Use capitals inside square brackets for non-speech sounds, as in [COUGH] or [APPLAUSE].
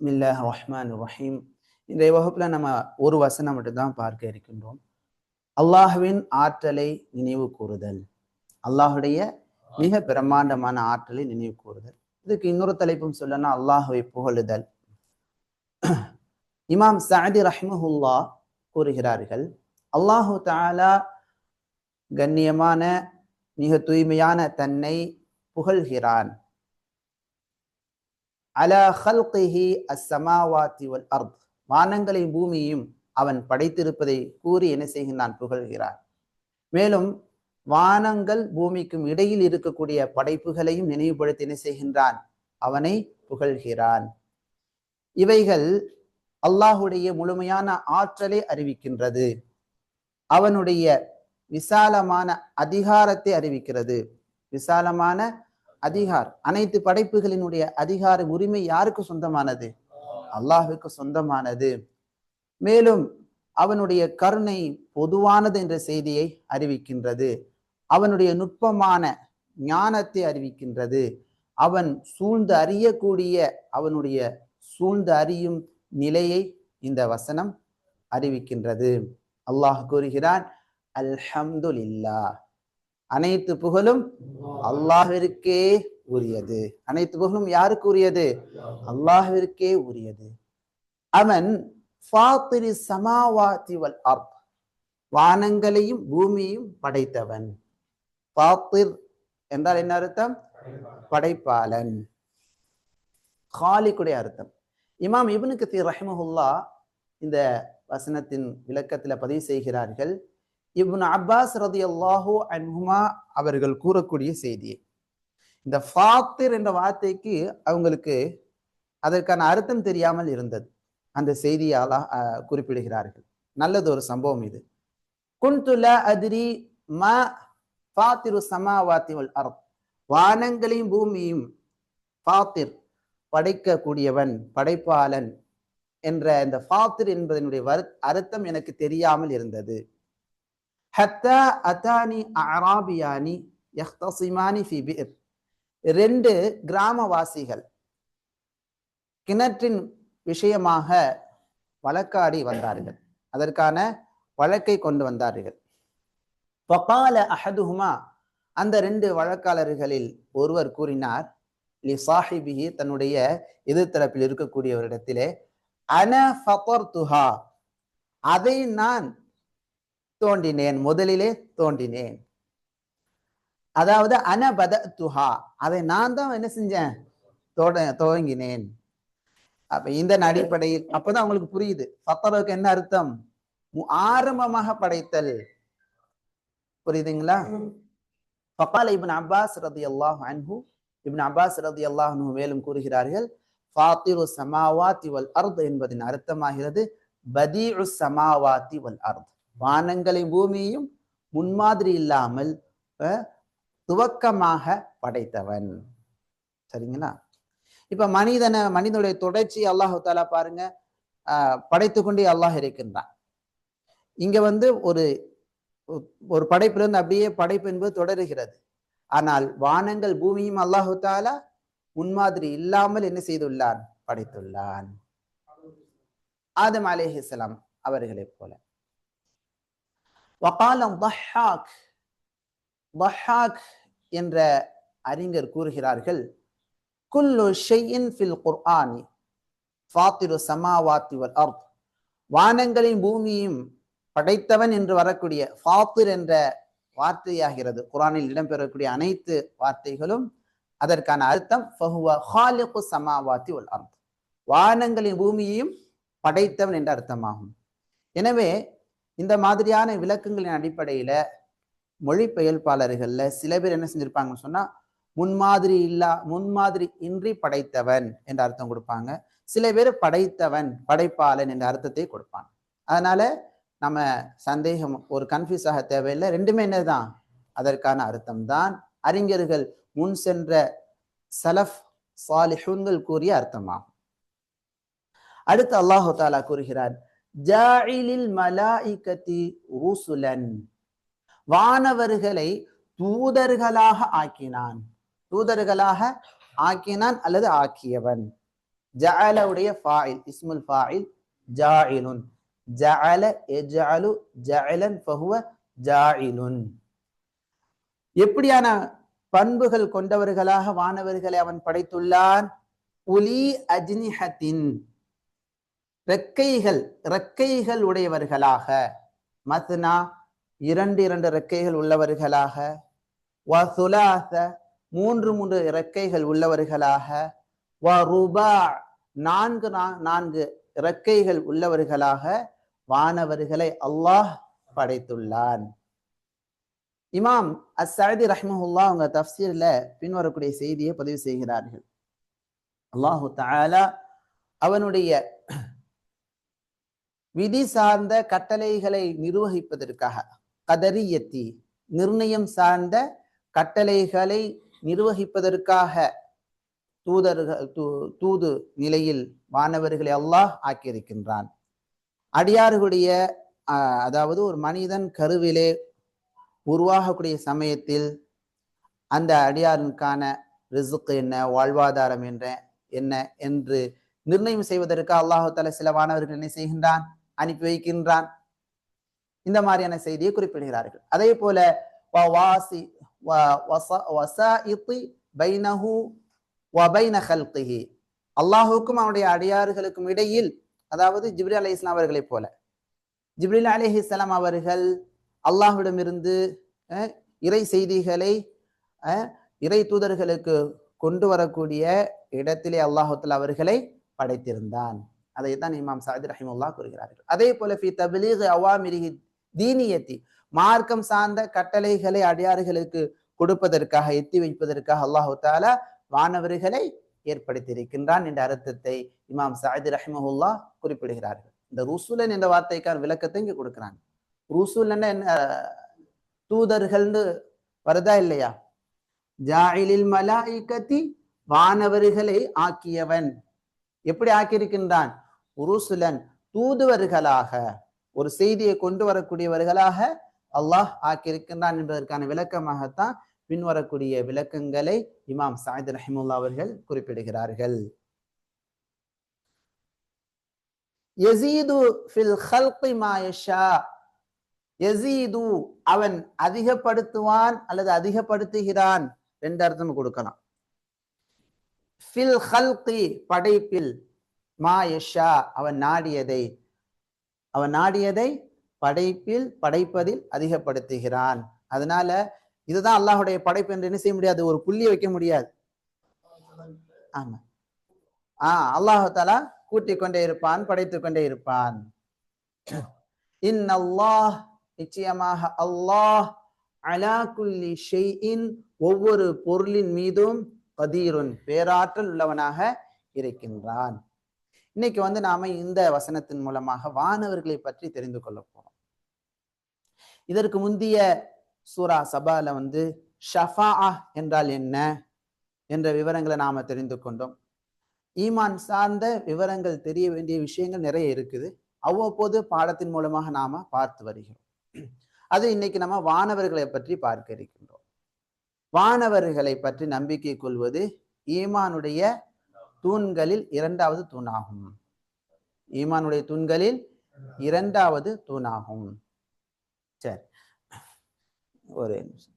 பிஸ்மில்லாஹ் ரஹ்மான் ரஹீம் இன்றைய வகுப்பில் நம்ம ஒரு வசனம் மட்டும்தான் பார்க்க இருக்கின்றோம். அல்லாஹுவின் ஆற்றலை நினைவு கூறுதல். அல்லாஹுடைய மிக பிரம்மாண்டமான ஆற்றலை நினைவு கூறுதல். இதுக்கு இன்னொரு தலைப்பும் சொல்லனா அல்லாஹுவை புகழுதல். [CLEARS THROAT] இமாம் சாதி ரஹ்மஹுல்லா கூறுகிறார்கள் அல்லாஹு தாலா கண்ணியமான மிக தூய்மையான தன்னை புகழ்கிறான். அலா ஹல்கிஹி அஸ்ஸமாவாத்தி வல் அர்த். வானங்களையும் பூமியையும் அவன் படைத்திருப்பதை கூறி என்ன செய்கின்றான்? புகழ்கிறான். மேலும் வானங்கள் பூமிக்கும் இடையில் இருக்கக்கூடிய படைப்புகளையும் நினைவுபடுத்தி என்ன செய்கின்றான்? அவனை புகழ்கிறான். இவைகள் அல்லாஹுடைய முழுமையான ஆற்றலை அறிவிக்கின்றது. அவனுடைய விசாலமான அதிகாரத்தை அறிவிக்கிறது. விசாலமான அதிகார். அனைத்து படைப்புகளினுடைய அதிகார உரிமை யாருக்கு சொந்தமானது? அல்லாஹுக்கு சொந்தமானது. மேலும் அவனுடைய கருணை பொதுவானது என்ற செய்தியை அறிவிக்கின்றது. அவனுடைய நுட்பமான ஞானத்தை அறிவிக்கின்றது. அவன் சூழ்ந்து அறியக்கூடிய அவனுடைய சூழ்ந்து அறியும் நிலையை இந்த வசனம் அறிவிக்கின்றது. அல்லாஹ் கூறுகிறான் அல்ஹம்துலில்லா அனைத்து புகழும் அல்லாஹிற்கே உரியது. அனைத்து புகழும் யாருக்கு உரியது? அல்லாஹிற்கே உரியது. அவன் ஃபாத்திரி சமாவாத்தி வல் அர்த். வானங்களையும் பூமியையும் படைத்தவன். ஃபாத்திர் என்றால் என்ன அர்த்தம்? படைப்பாளன். காலிக்குடைய அர்த்தம். இமாம் இப்னு கத்தீர் ரஹ்மஹுல்லா இந்த வசனத்தின் விளக்கத்தில் பதிவு செய்கிறார்கள். இப்னு அப்பாஸ் ரதி அல்லாஹோ அன்ஹுமா அவர்கள் கூறக்கூடிய செய்தியை. இந்த ஃபாத்திர் என்ற வார்த்தைக்கு அவங்களுக்கு அதற்கான அர்த்தம் தெரியாமல் இருந்தது. அந்த செய்தியால குறிப்பிடுகிறார்கள். நல்லது ஒரு சம்பவம் இது. குன்துல அதிரி ம ஃபாத்திரு சமாவாத்தி அர்த். வானங்களையும் பூமியும் ஃபாத்திர் படைக்கக்கூடியவன் படைப்பாளன் என்ற இந்த ஃபாத்திர் என்பதனுடைய அர்த்தம் எனக்கு தெரியாமல் இருந்தது. ஹத்தா அத்தானி அராபியானி யஹ்தசிமானி ஃபி பிர் ரெண்டு கிராமவாசிகள் கிணற்றின் விஷயமாக வழக்காடி வந்தார்கள் அதற்கான வழக்கை கொண்டு வந்தார்கள் பபால அஹதுஹுமா அந்த ரெண்டு வழக்காளர்களில் ஒருவர் கூறினார் லி சாஹிபிஹி தன்னுடைய எதிர்த்தரப்பில் இருக்கக்கூடியவரிடத்திலே அன ஃபத்தர் துஹா அதை நான் தோண்டினேன் முதலிலே தோண்டினேன் அதாவது அனபத துஹா அதை நான் தான் என்ன செஞ்சேன்? தோட துவங்கினேன். அப்ப இந்த அடிப்படையில் அப்பதான் அவங்களுக்கு புரியுது. சத்தரவுக்கு என்ன அர்த்தம்? ஆரம்பமாக படைத்தல். புரியுதுங்களா? பப்பால இப்னு அப்பாஸ் ரதி அல்லாஹ் அன்ஹு இப்னு அப்பாஸ் ரதி அல்லாஹ் மேலும் கூறுகிறார்கள் ஃபாத்திரு சமாவாத்தி வல் அர்த் என்பதின் அர்த்தமாகிறது பதீஉ சமாவாத்தி வல் அர்த். வானங்களை பூமியையும் முன்மாதிரி இல்லாமல் துவக்கமாக படைத்தவன். சரிங்களா? இப்ப மனிதனை மனிதனுடைய தொடர்ச்சி அல்லாஹு தாலா பாருங்க படைத்து கொண்டே அல்லாஹ் இருக்கின்றான். இங்க வந்து ஒரு ஒரு படைப்பிலிருந்து அப்படியே படைப்பு என்பது தொடருகிறது. ஆனால் வானங்கள் பூமியும் அல்லாஹு தாலா முன்மாதிரி இல்லாமல் என்ன செய்துள்ளான்? படைத்துள்ளான். ஆதம் அலேஹிஸ்லாம் அவர்களை போல. வகாலம் தஹாக் தஹாக் என்ற அறிஞர் கூறுகிறார்கள் குல்லு ஷெய்யின் ஃபில் குர்ஆனி ஃபாத்திரு சமாவாத்தி வல் அர்த். வானங்களின் பூமியும் படைத்தவன் என்று வரக்கூடிய ஃபாத்திர் என்ற வார்த்தையாகிறது. குரானில் இடம்பெறக்கூடிய அனைத்து வார்த்தைகளும் அதற்கான அர்த்தம் ஹாலிகு சமாவாத்தி உல் அர்த். வானங்களின் பூமியையும் படைத்தவன் என்ற அர்த்தமாகும். எனவே இந்த மாதிரியான விளக்கங்களின் அடிப்படையில மொழிபெயர்ப்பாளர்களில் சில பேர் என்ன செஞ்சிருப்பாங்கன்னு சொன்னா முன்மாதிரி இல்லா முன்மாதிரி இன்றி படைத்தவன் என்ற அர்த்தம் கொடுப்பாங்க. சில பேர் படைத்தவன் படைப்பாளன் என்ற அர்த்தத்தை கொடுப்பாங்க. அதனால நம்ம சந்தேகம் ஒரு கன்ஃபியூஸ் ஆக தேவையில்லை. ரெண்டுமே என்னதான்? அதற்கான அர்த்தம் தான் அறிஞர்கள் முன் சென்ற சலஃப் சாலிஹுன்கள் கூறிய அர்த்தமாகும். அடுத்து அல்லாஹு தாலா கூறுகிறார் ஜாயிலில் மலாய்கத்தி ரூசுலன். வானவர்களை தூதர்களாக ஆக்கினான். தூதர்களாக ஆக்கினான் அல்லது ஆக்கியவன். ஜஅலவுடைய ஃபாயில் இஸ்முல் ஃபாயில் ஜாயிலுன் ஜஅல எஜாலு ஜஅலன் ஃபஹுவ ஜாயிலுன் எப்படியான பண்புகள் கொண்டவர்களாக வானவர்களை அவன் படைத்துள்ளான்? புலி அஜ்னிஹத்தின். ரெக்கைகள் ரெக்கைகள் உடையவர்களாக. மத்னா இரண்டு இரண்டு ரெக்கைகள் உள்ளவர்களாக. வசுலாச மூன்று மூன்று இறக்கைகள் உள்ளவர்களாக. வ ரூபா நான்கு நா- நான்கு இறக்கைகள் உள்ளவர்களாக. வானவர்களை அல்லாஹ் படைத்துள்ளான். இமாம் அஸ்ஸஅதி ரஹ்மஹுல்லா அவங்க தப்சீர்ல பின்வரக்கூடிய செய்தியை பதிவு செய்கிறார்கள். அல்லாஹு தாலா அவனுடைய விதி சார்ந்த கட்டளைகளை நிர்வகிப்பதற்காக கதரியத்தி நிர்ணயம் சார்ந்த கட்டளைகளை நிர்வகிப்பதற்காக தூதர்கள் தூ- தூது நிலையில் வானவர்களை அல்லாஹ் ஆக்கியிருக்கின்றான். அடியார்களுடைய அதாவது ஒரு மனிதன் கருவிலே உருவாகக்கூடிய சமயத்தில் அந்த அடியாருக்கான ரிசுக்கு என்ன வாழ்வாதாரம் என்ற என்ன என்று நிர்ணயம் செய்வதற்கு அல்லாஹு தலை சில வானவர்கள் என்ன செய்கின்றான்? அனுப்பி வைக்கின்றான். இந்த மாதிரியான செய்தியை குறிப்பிடுகிறார்கள். அதே போல வ- அல்லாஹுக்கும் அவனுடைய அடியார்களுக்கும் இடையில் அதாவது ஜிப்ரி அலி இஸ்லாம் அவர்களைப் போல ஜிப்ரில் அலைஹிஸ்ஸலாம் அவர்கள் அல்லாஹ்விடமிருந்து இறை செய்திகளை இறை தூதர்களுக்கு கொண்டு வரக்கூடிய இடத்திலே அல்லாஹுத்தல் அவர்களை படைத்திருந்தான். அதைத்தான் இமாம் சாதி ரஹிமுல்லா கூறுகிறார்கள். அதே போல ஃபி தபிலீக் அவாமிரிஹி தீனியத்தி மார்க்கம் சார்ந்த கட்டளைகளை அடியார்களுக்கு கொடுப்பதற்காக எத்தி வைப்பதற்காக அல்லாஹு தாலா வானவர்களை ஏற்படுத்தியிருக்கின்றான் என்ற அர்த்தத்தை இமாம் சாயித் ரஹிமஹுல்லா குறிப்பிடுகிறார்கள். இந்த ருசூலன் என்ற வார்த்தைக்கான விளக்கத்தை இங்கே கொடுக்குறாங்க. ருசுலன் என்ன? தூதர்கள்னு வருதா இல்லையா? ஜாயிலில் மலாய்கத்தி வானவர்களை ஆக்கியவன். எப்படி ஆக்கியிருக்கின்றான்? உருசுலன் தூதுவர்களாக ஒரு செய்தியை கொண்டு வரக்கூடியவர்களாக அல்லாஹ் ஆக்கியிருக்கின்றான் என்பதற்கான விளக்கமாகத்தான் பின்வரக்கூடிய விளக்கங்களை இமாம் சாயித் ரஹிமுல்லா அவர்கள் குறிப்பிடுகிறார்கள். எசீது ஃபில் ஹல்கி அவன் அதிகப்படுத்துவான் அல்லது அதிகப்படுத்துகிறான் ரெண்டு அர்த்தம் கொடுக்கலாம். ஃபில் ஹல்கி படைப்பில் மா யஷா அவன் நாடியதை. அவன் நாடியதை படைப்பில் படைப்பதில் அதிகப்படுத்துகிறான். அதனால இதுதான் அல்லாஹுடைய படைப்பு என்று என்ன செய்ய முடியாது? ஒரு புள்ளி வைக்க முடியாது. ஆமா. ஆஹ் அல்லாஹு தாலா கூட்டிக் கொண்டே இருப்பான் படைத்துக் கொண்டே இருப்பான். இன் அல்லாஹ் நிச்சயமாக அல்லாஹ் அலா குல்லி ஷைஇன் ஒவ்வொரு பொருளின் மீதும் கதீருன் பேராற்றல் உள்ளவனாக இருக்கின்றான். இன்னைக்கு வந்து நாம இந்த வசனத்தின் மூலமாக வானவர்களை பற்றி தெரிந்து கொள்ள போறோம். இதற்கு முந்தைய சூரா சபால வந்து ஷஃபா என்றால் என்ன என்ற விவரங்களை நாம தெரிந்து கொண்டோம். ஈமான் சார்ந்த விவரங்கள் தெரிய வேண்டிய விஷயங்கள் நிறைய இருக்குது. அவ்வப்போது பாடத்தின் மூலமாக நாம பார்த்து வருகிறோம். அது இன்னைக்கு நம்ம வானவர்களை பற்றி பார்க்க இருக்கின்றோம். வானவர்களை பற்றி நம்பிக்கை கொள்வது ஈமானுடைய தூண்களில் இரண்டாவது தூணாகும். ஈமானுடைய தூண்களில் இரண்டாவது தூணாகும். சரி. ஒரு நிமிஷம்.